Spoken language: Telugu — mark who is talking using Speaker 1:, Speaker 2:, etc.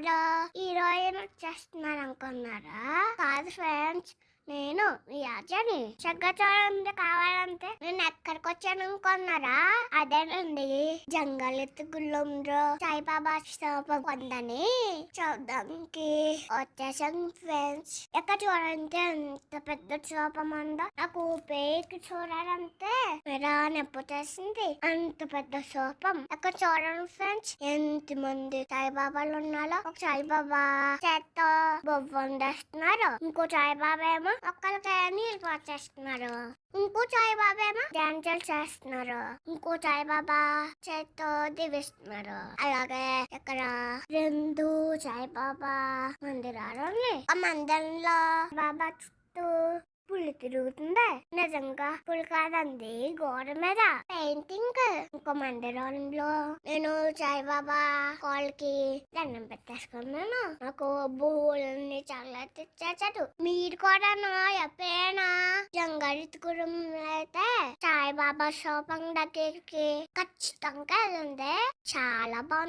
Speaker 1: ఎవరో ఈ రోజు చేస్తున్నారు అనుకున్నారా కాదు ఫ్రెండ్స్ నేను మీ ఆచారి చక్కచోరండి కావాలంటే నేను ఎక్కడికి వచ్చాను అనుకున్నారా? అదేనండి. జంగల్ ఎత్తుగుళ్ళంలో సాయిబాబా స్థాపం కొందని చూడడానికి వచ్చేసాను ఫ్రెండ్స్ ఎక్కడ చూడంటే ఎంత పెద్ద శోభం ఉందో? నాకు పేకి చూడాలంటే మీరా నొప్పి చేసింది అంత పెద్ద శోభం ఎక్కడ చూడండి ఫ్రెండ్స్ ఎంత మంది సాయిబాబాలు ఉన్నారో? ఒక సాయిబాబా చేత్తో బొవ్వం వండేస్తున్నారు. ఇంకో సాయిబాబా ఏమో ఒక్కరికే నీళ్ళు చేస్తున్నారు. ఇంకో సాయిబాబా ఏమో డాన్సర్ చేస్తున్నారు. ఇంకో సాయిబాబా చేత్తో దీవిస్తున్నారు. అలాగే ఇక్కడ రెండు సాయిబాబా మందిరాలు ఉన్నాయి. ఆ మందిరంలో బాబా చుట్టూ పులి తిరుగుతుందా. నిజంగా పులి కాదండి గోడ మీద పెయింటింగ్. ఇంకో మందిరంలో నేను సాయిబాబా కాళ్ళకి దండం పెట్టేసుకున్నాను. నాకు భూములన్నీ చాలా తెచ్చేసాడు మీరు కూడా ఎప్పుడైనా జంగరితుకురం అయితే సాయిబాబా షాపింగ్ దగ్గరికి ఖచ్చితంగా వెళ్ళండి. చాలా బాగుంది.